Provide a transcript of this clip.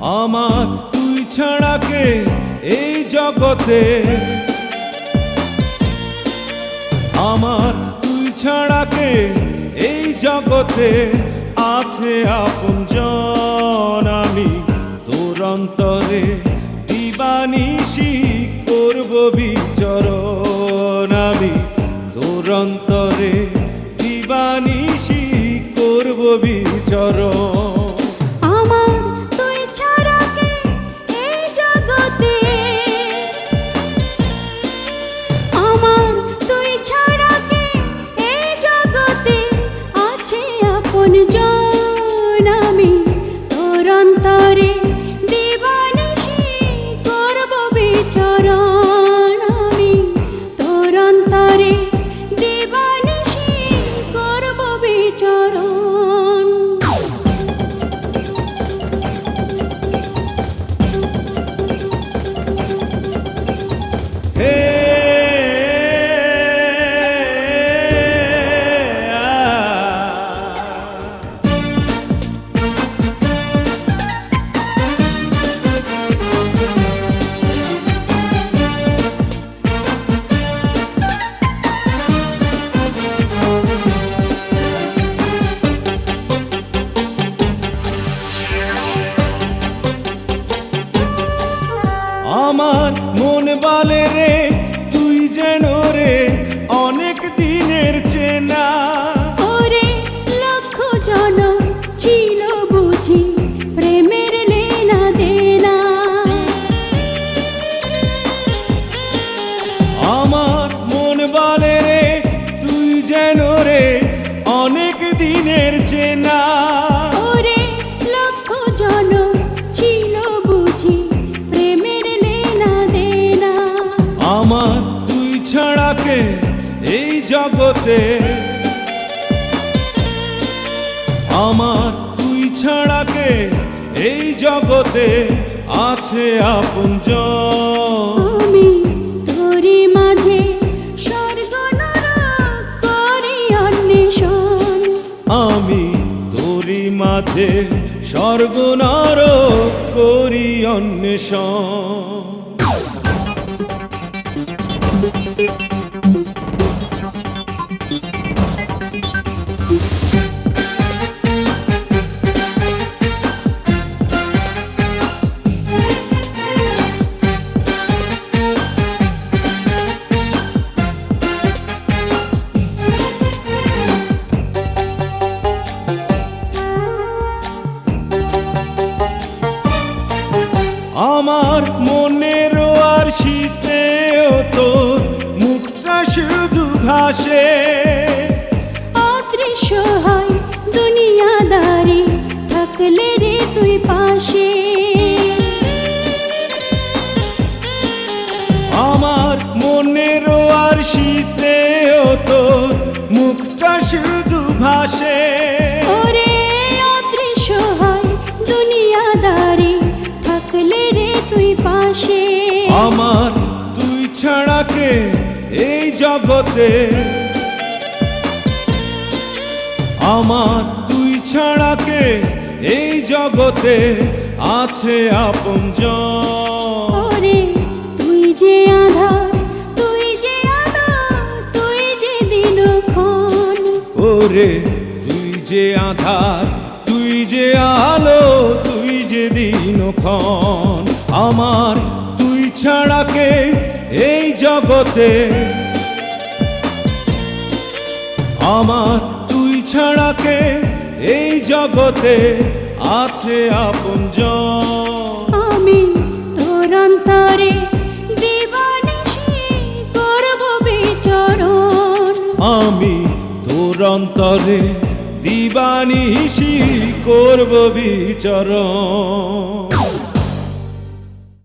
আমার তুই ছাড়াকে এই জগতে? আমার তুই ছাড়াকে এই জগতে? আছে আপন আমি তোর অন্তরে দিবানিশি করবি করব querer জগতে। আমার তুই ছাড়া কে এই জগতে আছে আপন আমি তোরি মাঝে স্বর্গ করি অন্বেষণ। আমি তোরি মাঝে স্বর্গনার করি অন্বেষণ। ভাসে। ওরে অদৃশ্য হয় দুনিয়াদারি থাকলে রে তুই পাশে। আমার তুই ছাড়া কে এই জগতে? আমার তুই ছাড়া কে এই জগতে আছে আপন ওরে তুই যে আধার ওরে তুই যে আধার, তুই যে আলো, তুই যে দিনক্ষণ, আমার তুই ছাড়া কে এই জগতে? আমার তুই ছাড়া কে এই জগতে? আছে আপন আমি অন্তরে দিবানিশি করব বিচরণ।